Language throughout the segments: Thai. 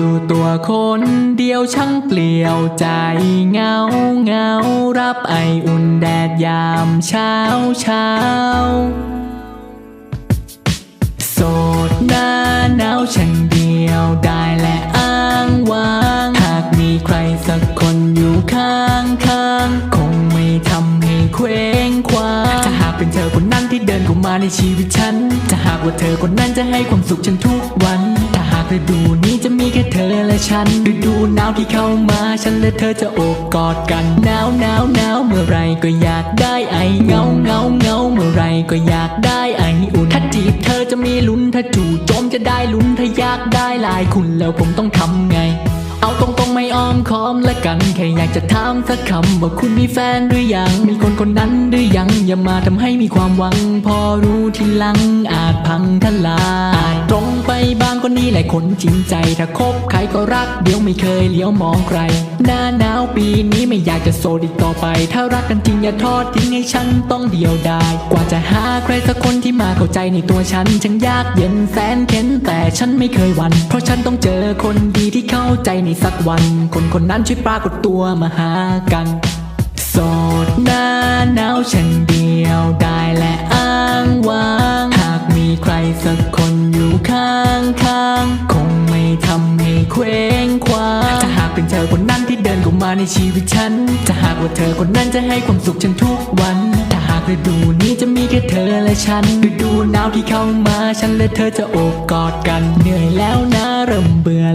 อยู่ตัวคนเดียวช่างเปลี่ยวใจเหงาเหงารับไออุ่นแดดยามเช้าเช้าโสดหน้าหนาวฉันเดียวได้และอ้างว้าง หากมีใครสักคนอยู่ข้างข้างคงไม่ทำให้เคว้งคว้างถ้าหากเป็นเธอคนนั้นที่เดินเข้ามาในชีวิตฉัน จะหากว่าเธอคนนั้นจะให้ความสุขฉันทุกวัน ฤดูนี้จะมีแค่เธอและฉันฤดูหนาวที่เข้ามาฉันและเธอจะโอบกอดกันหนาวหนาวหนาวเมื่อไรก็อยากได้ไอเงาเงาเงาเมื่อไรก็อยากได้ไออุ่นถ้าจีบเธอจะมีลุ้นถ้าจู่โจมจะได้ลุ้นถ้าอยากได้ลายคุณแล้วผมต้องทำไง ไม่อ้อมค้อมละกันแค่อยากจะถามสักคำว่าคุณมีแฟนหรือยัง มีคนคนนั้นหรือยัง อย่ามาทำให้มีความหวัง พอรู้ทีหลังอาจพังทลายอาจตรงไปบางคนนี้แหละคนจริงใจ ถ้าคบใครก็รัก เดี๋ยวไม่เคยเลี้ยวมองใคร หน้าหนาวปีนี้ไม่อยากจะโสดอีกต่อไป ถ้ารักกันจริงอย่าทอดทิ้งให้ฉันต้องเดียวดายกว่าจะหาใครสักคนที่มาเข้าใจในตัวฉันช่างยากเย็นแสนเข็นแต่ฉันไม่เคยหวั่นเพราะฉันต้องเจอคนดีที่เข้าใจในสักวันคนคนนนั้นช่วยปรากฏตัวมาหากัน โสดหน้าหนาวฉันเดียวได้และอ้างว้าง หากมีใครสักคนอยู่ข้างข้างคงไม่ทำให้เคว้งคว้างถ้าหากเป็นเธอคนนั้นที่เดินเข้ามาในชีวิตฉันจะหากว่าเธอคนนั้นจะให้ความสุขฉันทุกวันถ้าหากฤดูนี้จะมีแค่เธอและฉันฤดูหนาวที่เข้ามาฉันและเธอจะโอบกอดกัน เหนื่อยแล้วนะเริ่มเบื่อ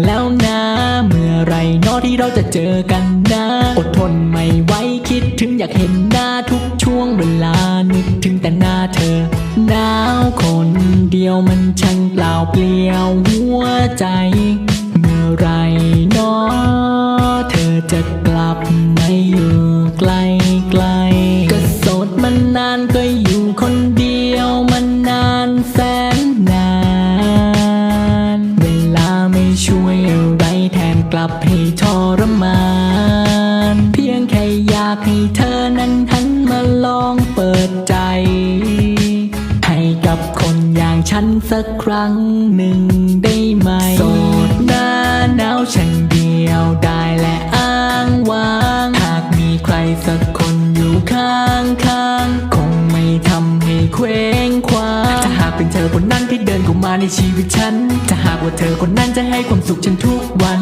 อไหรอที่เราจะเจอกันนะ อดทนไม่ไหวคิดถึงอยากเห็นหน้าทุกช่วงเวลานึกถึงแต่หน้าเธอหนาวคนเดียวมันช่างเปล่าเปลี่ยวหัวใจ เมื่อไรเนอเธอจะกลับมาอยู่ไกลไกล รมาน เพียงแค่อยากให้เธอนั้นหันมาลองเปิดใจ ให้กับคนอย่างฉันสักครั้งหนึ่งได้ไหม โสดหน้าหนาวฉันเดียวได้และอ้างว้าง หากมีใครสักคนอยู่ข้างข้างๆคงไม่ทำให้เคว้งคว้างถ้าหากเป็นเธอคนนั้นที่เดินเข้ามาในชีวิตฉัน ถ้าหากว่าเธอคนนั้นจะให้ความสุขฉันทุกวัน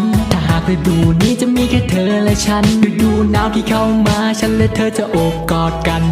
ากฤดูนี้จะมีแค่เธอและฉันฤดูหนาวที่เข้ามาฉันและเธอจะโอบกอดกัน